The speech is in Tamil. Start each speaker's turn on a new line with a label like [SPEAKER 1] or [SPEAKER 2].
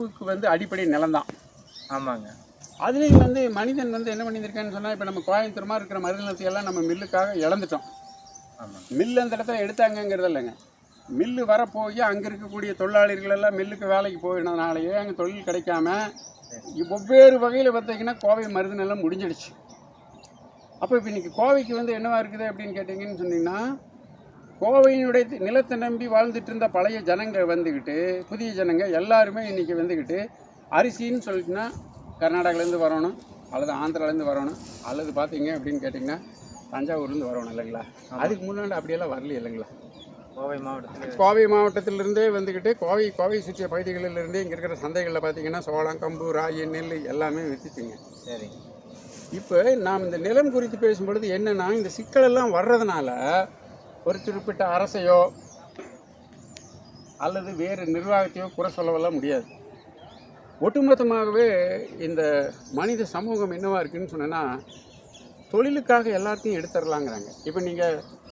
[SPEAKER 1] உணவுக்கு வந்து அடிப்படை நிலம்தான்.
[SPEAKER 2] ஆமாங்க.
[SPEAKER 1] அதுலேயும் வந்து மனிதன் வந்து என்ன பண்ணியிருக்கான்னு சொன்னால் இப்போ நம்ம கோயம்புத்தூர் மாதிரி இருக்கிற மருத நிலத்தையெல்லாம் நம்ம மில்லுக்காக இழந்துட்டோம். மில் அந்த இடத்துல எடுத்தாங்கங்கிறது இல்லைங்க. மில்லு வரப்போய் அங்கே இருக்கக்கூடிய தொழிலாளர்கள் எல்லாம் மில்லுக்கு வேலைக்கு போயினதுனாலேயே அங்கே தொழில் கிடைக்காம வெவ்வேறு வகையில் பார்த்தீங்கன்னா கோவை மருது நிலம் முடிஞ்சிடுச்சு. அப்போ இப்போ இன்னைக்கு கோவைக்கு வந்து என்னவா இருக்குது அப்படின்னு கேட்டிங்கன்னு சொன்னீங்கன்னா கோவையினுடைய நிலத்தை நம்பி வாழ்ந்துட்டு இருந்த பழைய ஜனங்க வந்துக்கிட்டு புதிய ஜனங்க எல்லாருமே இன்னைக்கு வந்துக்கிட்டு அரிசின்னு சொல்லிட்டுனா கர்நாடகாலேருந்து வரணும் அல்லது ஆந்திராலேருந்து வரணும் அல்லது பார்த்தீங்க அப்படின்னு கேட்டிங்கன்னா தஞ்சாவூர்லேருந்து வரணும் இல்லைங்களா? அதுக்கு முன்னாடி அப்படியெல்லாம் வரல இல்லைங்களா?
[SPEAKER 2] கோவை மாவட்டத்தில்.
[SPEAKER 1] கோவை மாவட்டத்திலிருந்தே வந்துக்கிட்டு கோவை கோவை சுற்றிய பகுதிகளிலிருந்தே இங்கே இருக்கிற சந்தைகளில் பார்த்தீங்கன்னா சோளம் கம்பு ராகி நெல் எல்லாமே விற்றுச்சுங்க
[SPEAKER 2] சரிங்க
[SPEAKER 1] இப்போ நாம் இந்த நிலம் குறித்து பேசும்பொழுது என்னன்னா இந்த சிக்கலெல்லாம் வர்றதுனால ஒரு குறிப்பிட்ட அரசையோ அல்லது வேறு நிர்வாகத்தையோ குறை சொல்லவெல்லாம் முடியாது. ஒட்டுமொத்தமாகவே இந்த மனித சமூகம் என்னவா இருக்குதுன்னு சொன்னேன்னா தொழிலுக்காக எல்லாத்தையும் எடுத்துடலாங்கிறாங்க இப்போ நீங்கள்